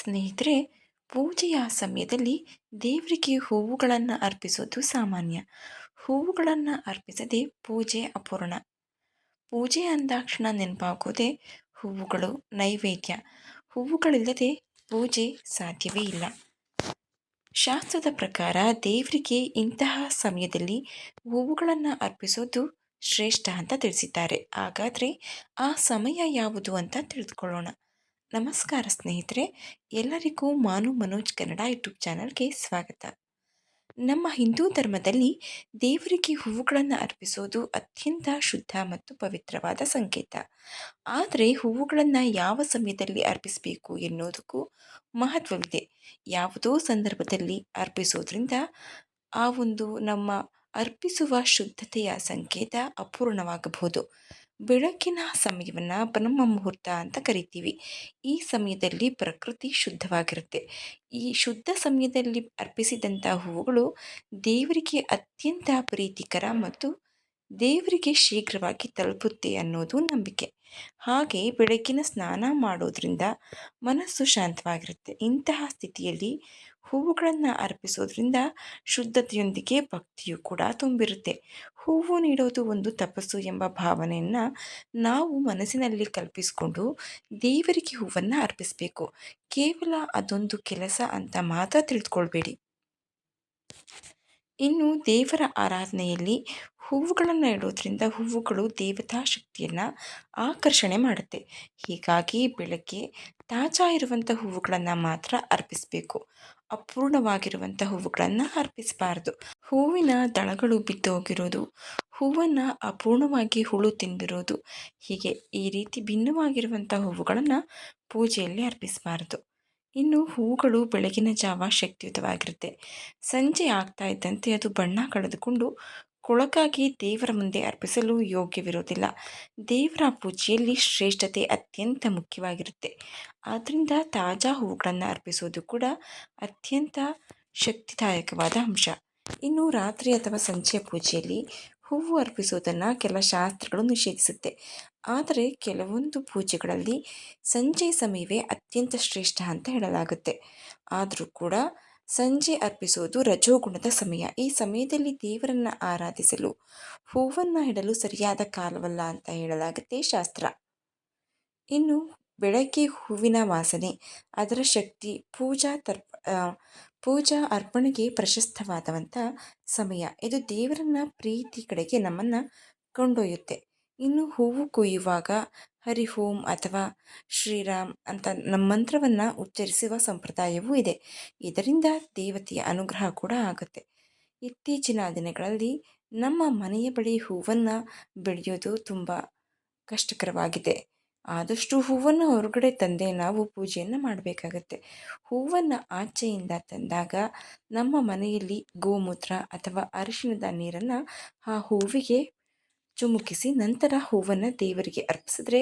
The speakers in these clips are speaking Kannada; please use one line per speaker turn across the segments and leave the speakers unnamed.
ಸ್ನೇಹಿತರೆ, ಪೂಜೆಯ ಸಮಯದಲ್ಲಿ ದೇವರಿಗೆ ಹೂವುಗಳನ್ನು ಅರ್ಪಿಸೋದು ಸಾಮಾನ್ಯ. ಹೂವುಗಳನ್ನು ಅರ್ಪಿಸದೆ ಪೂಜೆ ಅಪೂರ್ಣ. ಪೂಜೆ ಅಂದಾಕ್ಷಣ ನೆನಪಾಗೋದೆ ಹೂವುಗಳು ನೈವೇದ್ಯ. ಹೂವುಗಳಿಲ್ಲದೆ ಪೂಜೆ ಸಾಧ್ಯವೇ ಇಲ್ಲ. ಶಾಸ್ತ್ರದ ಪ್ರಕಾರ ದೇವರಿಗೆ ಇಂತಹ ಸಮಯದಲ್ಲಿ ಹೂವುಗಳನ್ನು ಅರ್ಪಿಸೋದು ಶ್ರೇಷ್ಠ ಅಂತ ತಿಳಿಸಿದ್ದಾರೆ. ಹಾಗಾದರೆ ಆ ಸಮಯ ಯಾವುದು ಅಂತ ತಿಳಿದುಕೊಳ್ಳೋಣ. ನಮಸ್ಕಾರ ಸ್ನೇಹಿತರೆ, ಎಲ್ಲರಿಗೂ ಮಾನು ಮನೋಜ್ ಕನ್ನಡ ಯೂಟ್ಯೂಬ್ ಚಾನಲ್ಗೆ ಸ್ವಾಗತ. ನಮ್ಮ ಹಿಂದೂ ಧರ್ಮದಲ್ಲಿ ದೇವರಿಗೆ ಹೂವುಗಳನ್ನು ಅರ್ಪಿಸೋದು ಅತ್ಯಂತ ಶುದ್ಧ ಮತ್ತು ಪವಿತ್ರವಾದ ಸಂಕೇತ. ಆದರೆ ಹೂವುಗಳನ್ನು ಯಾವ ಸಮಯದಲ್ಲಿ ಅರ್ಪಿಸಬೇಕು ಎನ್ನುವುದಕ್ಕೂ ಮಹತ್ವವಿದೆ. ಯಾವುದೋ ಸಂದರ್ಭದಲ್ಲಿ ಅರ್ಪಿಸೋದ್ರಿಂದ ಆ ಒಂದು ನಮ್ಮ ಅರ್ಪಿಸುವ ಶುದ್ಧತೆಯ ಸಂಕೇತ ಅಪೂರ್ಣವಾಗಬಹುದು. ಬೆಳಕಿನ ಸಮಯವನ್ನು ಬ್ರಹ್ಮ ಮುಹೂರ್ತ ಅಂತ ಕರಿತೀವಿ. ಈ ಸಮಯದಲ್ಲಿ ಪ್ರಕೃತಿ ಶುದ್ಧವಾಗಿರುತ್ತೆ. ಈ ಶುದ್ಧ ಸಮಯದಲ್ಲಿ ಅರ್ಪಿಸಿದಂಥ ಹೂವುಗಳು ದೇವರಿಗೆ ಅತ್ಯಂತ ಪ್ರೀತಿಕರ ಮತ್ತು ದೇವರಿಗೆ ಶೀಘ್ರವಾಗಿ ತಲುಪುತ್ತೆ ಅನ್ನೋದು ನಂಬಿಕೆ. ಹಾಗೆ ಬೆಳಗಿನ ಸ್ನಾನ ಮಾಡೋದ್ರಿಂದ ಮನಸ್ಸು ಶಾಂತವಾಗಿರುತ್ತೆ. ಇಂತಹ ಸ್ಥಿತಿಯಲ್ಲಿ ಹೂವುಗಳನ್ನು ಅರ್ಪಿಸೋದ್ರಿಂದ ಶುದ್ಧತೆಯೊಂದಿಗೆ ಭಕ್ತಿಯು ಕೂಡ ತುಂಬಿರುತ್ತೆ. ಹೂವು ನೀಡೋದು ಒಂದು ತಪಸ್ಸು ಎಂಬ ಭಾವನೆಯನ್ನು ನಾವು ಮನಸ್ಸಿನಲ್ಲಿ ಕಲ್ಪಿಸಿಕೊಂಡು ದೇವರಿಗೆ ಹೂವನ್ನು ಅರ್ಪಿಸಬೇಕು. ಕೇವಲ ಅದೊಂದು ಕೆಲಸ ಅಂತ ಮಾತ್ರ ತಿಳಿದುಕೊಳ್ಬೇಡಿ ಇನ್ನು ದೇವರ ಆರಾಧನೆಯಲ್ಲಿ ಹೂವುಗಳನ್ನು ಇಡೋದ್ರಿಂದ ಹೂವುಗಳು ದೇವತಾ ಶಕ್ತಿಯನ್ನು ಆಕರ್ಷಣೆ ಮಾಡುತ್ತೆ. ಹೀಗಾಗಿ ಬೆಳಗ್ಗೆ ತಾಜಾ ಇರುವಂಥ ಹೂವುಗಳನ್ನು ಮಾತ್ರ ಅರ್ಪಿಸಬೇಕು. ಅಪೂರ್ಣವಾಗಿರುವಂಥ ಹೂವುಗಳನ್ನು ಅರ್ಪಿಸಬಾರ್ದು. ಹೂವಿನ ದಳಗಳು ಬಿದ್ದೋಗಿರೋದು ಹೂವನ್ನು ಅಪೂರ್ಣವಾಗಿ ಹುಳು ತಿಂದಿರೋದು, ಹೀಗೆ ಈ ರೀತಿ ಭಿನ್ನವಾಗಿರುವಂಥ ಹೂವುಗಳನ್ನು ಪೂಜೆಯಲ್ಲಿ ಅರ್ಪಿಸಬಾರ್ದು. ಇನ್ನು ಹೂಗಳು ಬೆಳಗಿನ ಜಾವ ಶಕ್ತಿಯುತವಾಗಿರುತ್ತೆ. ಸಂಜೆ ಆಗ್ತಾ ಇದ್ದಂತೆ ಅದು ಬಣ್ಣ ಕಳೆದುಕೊಂಡು ಕೊಳಕಾಗಿ ದೇವರ ಮುಂದೆ ಅರ್ಪಿಸಲು ಯೋಗ್ಯವಿರೋದಿಲ್ಲ ದೇವರ ಪೂಜೆಯಲ್ಲಿ ಶ್ರೇಷ್ಠತೆ ಅತ್ಯಂತ ಮುಖ್ಯವಾಗಿರುತ್ತೆ. ಆದ್ದರಿಂದ ತಾಜಾ ಹೂಗಳನ್ನು ಅರ್ಪಿಸೋದು ಕೂಡ ಅತ್ಯಂತ ಶಕ್ತಿದಾಯಕವಾದ ಅಂಶ. ಇನ್ನು ರಾತ್ರಿ ಅಥವಾ ಸಂಜೆಯ ಪೂಜೆಯಲ್ಲಿ ಹೂವು ಅರ್ಪಿಸುವುದನ್ನು ಕೆಲ ಶಾಸ್ತ್ರಗಳು ನಿಷೇಧಿಸುತ್ತೆ. ಆದರೆ ಕೆಲವೊಂದು ಪೂಜೆಗಳಲ್ಲಿ ಸಂಜೆ ಸಮಯವೇ ಅತ್ಯಂತ ಶ್ರೇಷ್ಠ ಅಂತ ಹೇಳಲಾಗುತ್ತೆ. ಆದರೂ ಕೂಡ ಸಂಜೆ ಅರ್ಪಿಸುವುದು ರಜೋಗುಣದ ಸಮಯ. ಈ ಸಮಯದಲ್ಲಿ ದೇವರನ್ನು ಆರಾಧಿಸಲು, ಹೂವನ್ನು ಇಡಲು ಸರಿಯಾದ ಕಾಲವಲ್ಲ ಅಂತ ಹೇಳಲಾಗುತ್ತೆ ಶಾಸ್ತ್ರ. ಇನ್ನು ಬೆಳಗ್ಗೆ ಹೂವಿನ ವಾಸನೆ, ಅದರ ಶಕ್ತಿ, ಪೂಜಾ ತರ್ಪ ಪೂಜಾ ಅರ್ಪಣೆಗೆ ಪ್ರಶಸ್ತವಾದಂಥ ಸಮಯ. ಇದು ದೇವರನ್ನ ಪ್ರೀತಿ ಕಡೆಗೆ ನಮ್ಮನ್ನು ಕೊಂಡೊಯ್ಯುತ್ತೆ. ಇನ್ನು ಹೂವು ಕೊಯ್ಯುವಾಗ ಹರಿ ಓಂ ಅಥವಾ ಶ್ರೀರಾಮ್ ಅಂತ ನಮ್ಮ ಮಂತ್ರವನ್ನು ಉಚ್ಚರಿಸುವ ಸಂಪ್ರದಾಯವೂ ಇದೆ. ಇದರಿಂದ ದೇವತೆಯ ಅನುಗ್ರಹ ಕೂಡ ಆಗುತ್ತೆ. ಇತ್ತೀಚಿನ ದಿನಗಳಲ್ಲಿ ನಮ್ಮ ಮನೆಯ ಬಳಿ ಹೂವನ್ನು ಬೆಳೆಯೋದು ತುಂಬ ಕಷ್ಟಕರವಾಗಿದೆ. ಆದಷ್ಟು ಹೂವನ್ನು ಹೊರಗಡೆ ತಂದೆ ನಾವು ಪೂಜೆಯನ್ನು ಮಾಡಬೇಕಾಗತ್ತೆ. ಹೂವನ್ನು ಆಚೆಯಿಂದ ತಂದಾಗ ನಮ್ಮ ಮನೆಯಲ್ಲಿ ಗೋಮೂತ್ರ ಅಥವಾ ಅರಿಶಿಣದ ನೀರನ್ನು ಆ ಹೂವಿಗೆ ಚುಮುಕಿಸಿ ನಂತರ ಹೂವನ್ನು ದೇವರಿಗೆ ಅರ್ಪಿಸಿದ್ರೆ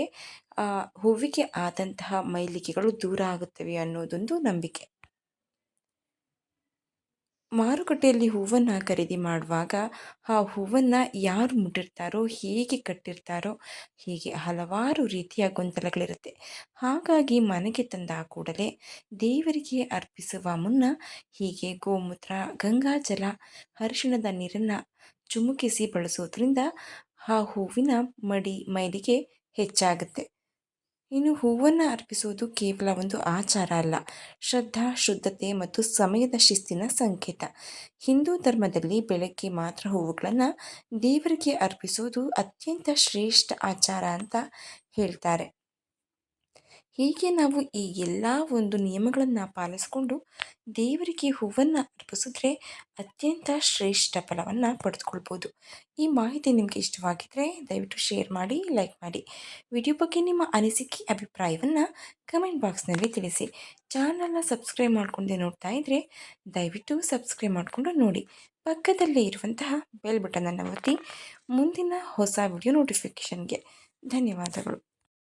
ಹೂವಿಗೆ ಆದಂತಹ ಮೈಲಿಗೆಗಳು ದೂರ ಆಗುತ್ತವೆ ಅನ್ನೋದೊಂದು ನಂಬಿಕೆ. ಮಾರುಕಟ್ಟೆಯಲ್ಲಿ ಹೂವನ್ನು ಖರೀದಿ ಮಾಡುವಾಗ ಆ ಹೂವನ್ನು ಯಾರು ಮುಟ್ಟಿರ್ತಾರೋ, ಹೇಗೆ ಕಟ್ಟಿರ್ತಾರೋ, ಹೀಗೆ ಹಲವಾರು ರೀತಿಯ ಗೊಂದಲಗಳಿರುತ್ತೆ. ಹಾಗಾಗಿ ಮನೆಗೆ ತಂದ ಕೂಡಲೇ ದೇವರಿಗೆ ಅರ್ಪಿಸುವ ಮುನ್ನ ಹೀಗೆ ಗೋಮೂತ್ರ, ಗಂಗಾಜಲ, ಅರಿಶಿಣದ ನೀರನ್ನು ಚುಮುಕಿಸಿ ಬಳಸೋದ್ರಿಂದ ಆ ಹೂವಿನ ಮಡಿ, ಮೈಲಿಗೆ ಹೆಚ್ಚಾಗುತ್ತೆ. ಇನ್ನು ಹೂವನ್ನು ಅರ್ಪಿಸುವುದು ಕೇವಲ ಒಂದು ಆಚಾರ ಅಲ್ಲ, ಶ್ರದ್ಧಾ, ಶುದ್ಧತೆ ಮತ್ತು ಸಮಯದ ಶಿಸ್ತಿನ ಸಂಕೇತ. ಹಿಂದೂ ಧರ್ಮದಲ್ಲಿ ಬೆಳಗ್ಗೆ ಮಾತ್ರ ಹೂವುಗಳನ್ನು ದೇವರಿಗೆ ಅರ್ಪಿಸುವುದು ಅತ್ಯಂತ ಶ್ರೇಷ್ಠ ಆಚಾರ ಅಂತ ಹೇಳ್ತಾರೆ. ಹೀಗೆ ನಾವು ಈ ಎಲ್ಲ ಒಂದು ನಿಯಮಗಳನ್ನು ಪಾಲಿಸಿಕೊಂಡು ದೇವರಿಗೆ ಹೂವನ್ನು ಅರ್ಪಿಸಿದ್ರೆ ಅತ್ಯಂತ ಶ್ರೇಷ್ಠ ಫಲವನ್ನು ಪಡೆದುಕೊಳ್ಬೋದು. ಈ ಮಾಹಿತಿ ನಿಮಗೆ ಇಷ್ಟವಾಗಿದ್ದರೆ ದಯವಿಟ್ಟು ಶೇರ್ ಮಾಡಿ ಲೈಕ್ ಮಾಡಿ. ವಿಡಿಯೋ ಬಗ್ಗೆ ನಿಮ್ಮ ಅನಿಸಿಕೆ, ಅಭಿಪ್ರಾಯವನ್ನು ಕಮೆಂಟ್ ಬಾಕ್ಸ್ನಲ್ಲಿ ತಿಳಿಸಿ. ಚಾನಲ್ನ ಸಬ್ಸ್ಕ್ರೈಬ್ ಮಾಡಿಕೊಂಡೆ ನೋಡ್ತಾ ಇದ್ದರೆ ದಯವಿಟ್ಟು ಸಬ್ಸ್ಕ್ರೈಬ್ ಮಾಡಿಕೊಂಡು ನೋಡಿ. ಪಕ್ಕದಲ್ಲೇ ಇರುವಂತಹ ಬೆಲ್ ಬಟನನ್ನು ಒತ್ತಿ ಮುಂದಿನ ಹೊಸ ವಿಡಿಯೋ ನೋಟಿಫಿಕೇಷನ್ಗೆ ಧನ್ಯವಾದಗಳು.